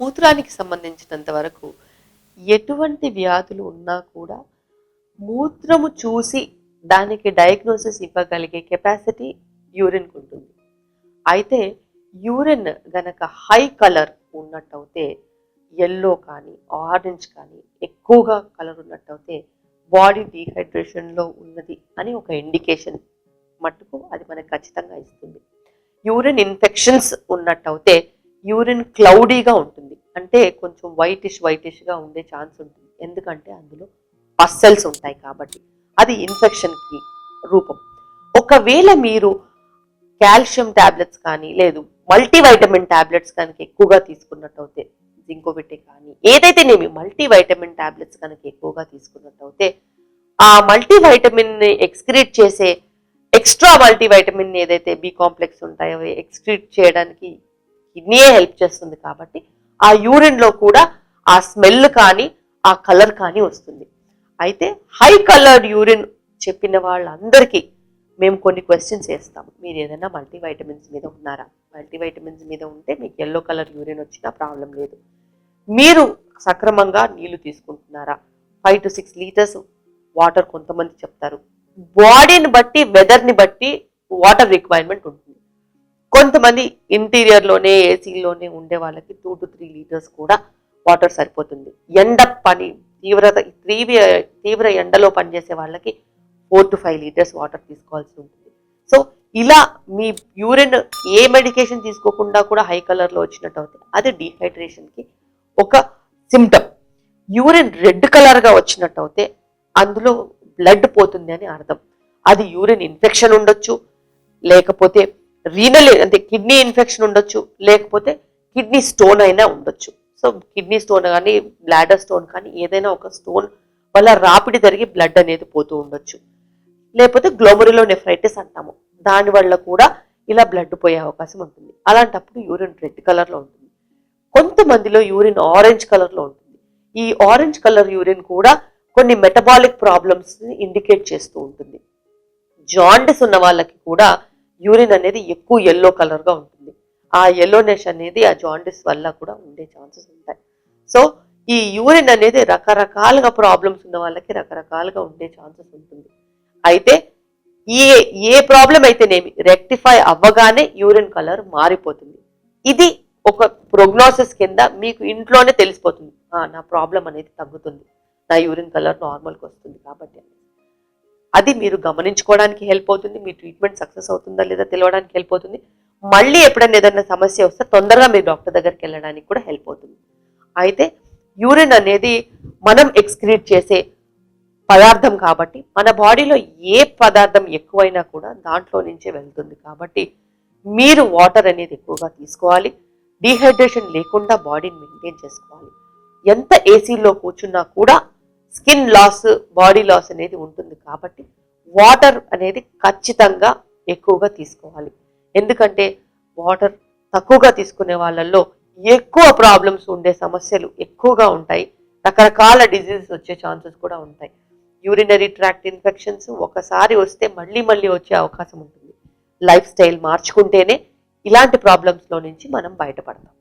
మూత్రానికి సంబంధించినంత వరకు ఎటువంటి వ్యాధులు ఉన్నా కూడా మూత్రము చూసి దానికి డయాగ్నోసిస్ ఇవ్వగలిగే కెపాసిటీ యూరిన్కి ఉంటుంది. అయితే యూరిన్ గనక హై కలర్ ఉన్నట్టయితే ఎల్లో కానీ ఆరెంజ్ కానీ ఎక్కువగా కలర్ ఉన్నట్టయితే బాడీ డీహైడ్రేషన్లో ఉన్నది అని ఒక ఇండికేషన్ మట్టుకు అది మనకు ఖచ్చితంగా ఇస్తుంది. యూరిన్ ఇన్ఫెక్షన్స్ ఉన్నట్టయితే యూరిన్ క్లౌడీగా ఉంటుంది. అంటే కొంచెం వైటిష్ వైటిష్గా ఉండే ఛాన్స్ ఉంటుంది. ఎందుకంటే అందులో పస్సెల్స్ ఉంటాయి కాబట్టి అది ఇన్ఫెక్షన్కి రూపం. ఒకవేళ మీరు కాల్షియం టాబ్లెట్స్ కానీ లేదు మల్టీవైటమిన్ టాబ్లెట్స్ కనుక ఎక్కువగా తీసుకున్నట్టయితే జింకోబిట్టి కానీ ఏదైతేనేమి మల్టీవైటమిన్ టాబ్లెట్స్ కనుక ఎక్కువగా తీసుకున్నట్టయితే ఆ మల్టీవైటమిన్ ఎక్స్క్రీట్ చేసే ఎక్స్ట్రా మల్టీవైటమిన్ ఏదైతే బి కాంప్లెక్స్ ఉంటాయో ఎక్స్క్రీట్ చేయడానికి కిడ్నీయే హెల్ప్ చేస్తుంది కాబట్టి ఆ యూరిన్లో కూడా ఆ స్మెల్ కానీ ఆ కలర్ కానీ వస్తుంది. అయితే హై కలర్డ్ యూరిన్ చెప్పిన వాళ్ళందరికీ మేము కొన్ని క్వశ్చన్స్ వేస్తాం మీరు ఏదైనా మల్టీవైటమిన్స్ మీద ఉన్నారా? మల్టీవైటమిన్స్ మీద ఉంటే మీకు ఎల్లో కలర్ యూరిన్ వచ్చినా ప్రాబ్లం లేదు. మీరు సక్రమంగా నీళ్ళు తీసుకుంటున్నారా? Five to six litres water కొంతమంది చెప్తారు. బాడీని బట్టి వెదర్ని బట్టి వాటర్ రిక్వైర్మెంట్ ఉంటుంది. కొంతమంది ఇంటీరియర్లోనే ఏసీలోనే ఉండే వాళ్ళకి టూ టు త్రీ లీటర్స్ కూడా వాటర్ సరిపోతుంది. ఎండ పని తీవ్రత తీవ్ర తీవ్ర ఎండలో పనిచేసే వాళ్ళకి four to five litres water తీసుకోవాల్సి ఉంటుంది. సో ఇలా మీ యూరిన్ ఏ మెడికేషన్ తీసుకోకుండా కూడా హై కలర్లో వచ్చినట్టు అవుతుంది. అది డీహైడ్రేషన్కి ఒక సిమ్టమ్ యూరిన్ రెడ్ కలర్గా వచ్చినట్టు అయితే అందులో బ్లడ్ పోతుంది అని అర్థం. అది యూరిన్ ఇన్ఫెక్షన్ ఉండొచ్చు లేకపోతే రీనల్ అంటే కిడ్నీ ఇన్ఫెక్షన్ ఉండొచ్చు లేకపోతే కిడ్నీ స్టోన్ అయినా ఉండొచ్చు. సో కిడ్నీ స్టోన్ కానీ బ్లాడర్ స్టోన్ కానీ ఏదైనా ఒక స్టోన్ వల్ల రాపిడి జరిగి బ్లడ్ అనేది పోతూ ఉండొచ్చు. లేకపోతే గ్లోమరిలో నెఫ్రైటిస్ అంటాము. దాని వల్ల కూడా ఇలా బ్లడ్ పోయే అవకాశం ఉంటుంది. అలాంటప్పుడు యూరిన్ రెడ్ కలర్లో ఉంటుంది. కొంతమందిలో యూరిన్ ఆరెంజ్ కలర్లో ఉంటుంది. ఈ ఆరెంజ్ కలర్ యూరిన్ కూడా కొన్ని మెటబాలిక్ ప్రాబ్లమ్స్ని ఇండికేట్ చేస్తూ ఉంటుంది. జాండిస్ ఉన్న వాళ్ళకి కూడా యూరిన్ అనేది ఎక్కువ ఎల్లో కలర్గా ఉంటుంది. ఆ ఎల్లోనెస్ అనేది ఆ జాండిస్ వల్ల కూడా ఉండే ఛాన్సెస్ ఉంటాయి. సో ఈ యూరిన్ అనేది రకరకాలుగా ప్రాబ్లమ్స్ ఉన్న వాళ్ళకి రకరకాలుగా ఉండే ఛాన్సెస్ ఉంటుంది. అయితే ఏ ఏ ప్రాబ్లం అయితేనేమి? రెక్టిఫై అవ్వగానే యూరిన్ కలర్ మారిపోతుంది. ఇది ఒక ప్రోగ్నోసిస్ కింద మీకు ఇంట్లోనే తెలిసిపోతుంది. నా ప్రాబ్లం అనేది తగ్గుతుంది. నా యూరిన్ కలర్ నార్మల్కి వస్తుంది కాబట్టి అది మీరు గమనించుకోవడానికి హెల్ప్ అవుతుంది మీ ట్రీట్మెంట్ సక్సెస్ అవుతుందా లేదా తెలియడానికి హెల్ప్ అవుతుంది. మళ్ళీ ఎప్పుడైనా ఏదైనా సమస్య వస్తే తొందరగా మీరు డాక్టర్ దగ్గరికి వెళ్ళడానికి కూడా హెల్ప్ అవుతుంది. అయితే యూరిన్ అనేది మనం ఎక్స్క్రీట్ చేసే పదార్థం కాబట్టి మన బాడీలో ఏ పదార్థం ఎక్కువైనా కూడా దాంట్లో నుంచే వెళ్తుంది కాబట్టి మీరు వాటర్ అనేది ఎక్కువగా తీసుకోవాలి. డీహైడ్రేషన్ లేకుండా బాడీని మెయింటైన్ చేసుకోవాలి. ఎంత ఏసీలో కూర్చున్నా కూడా స్కిన్ లాస్ బాడీ లాస్ అనేది ఉంటుంది కాబట్టి వాటర్ అనేది ఖచ్చితంగా ఎక్కువగా తీసుకోవాలి. ఎందుకంటే వాటర్ తక్కువగా తీసుకునే వాళ్ళల్లో ఎక్కువ ప్రాబ్లమ్స్ ఉండే సమస్యలు ఎక్కువగా ఉంటాయి. రకరకాల డిజీజెస్ వచ్చే ఛాన్సెస్ కూడా ఉంటాయి. యూరినరీ ట్రాక్ట్ ఇన్ఫెక్షన్స్ ఒకసారి వస్తే మళ్ళీ మళ్ళీ వచ్చే అవకాశం ఉంటుంది. లైఫ్ స్టైల్ మార్చుకుంటేనే ఇలాంటి ప్రాబ్లమ్స్లో నుంచి మనం బయటపడతాం.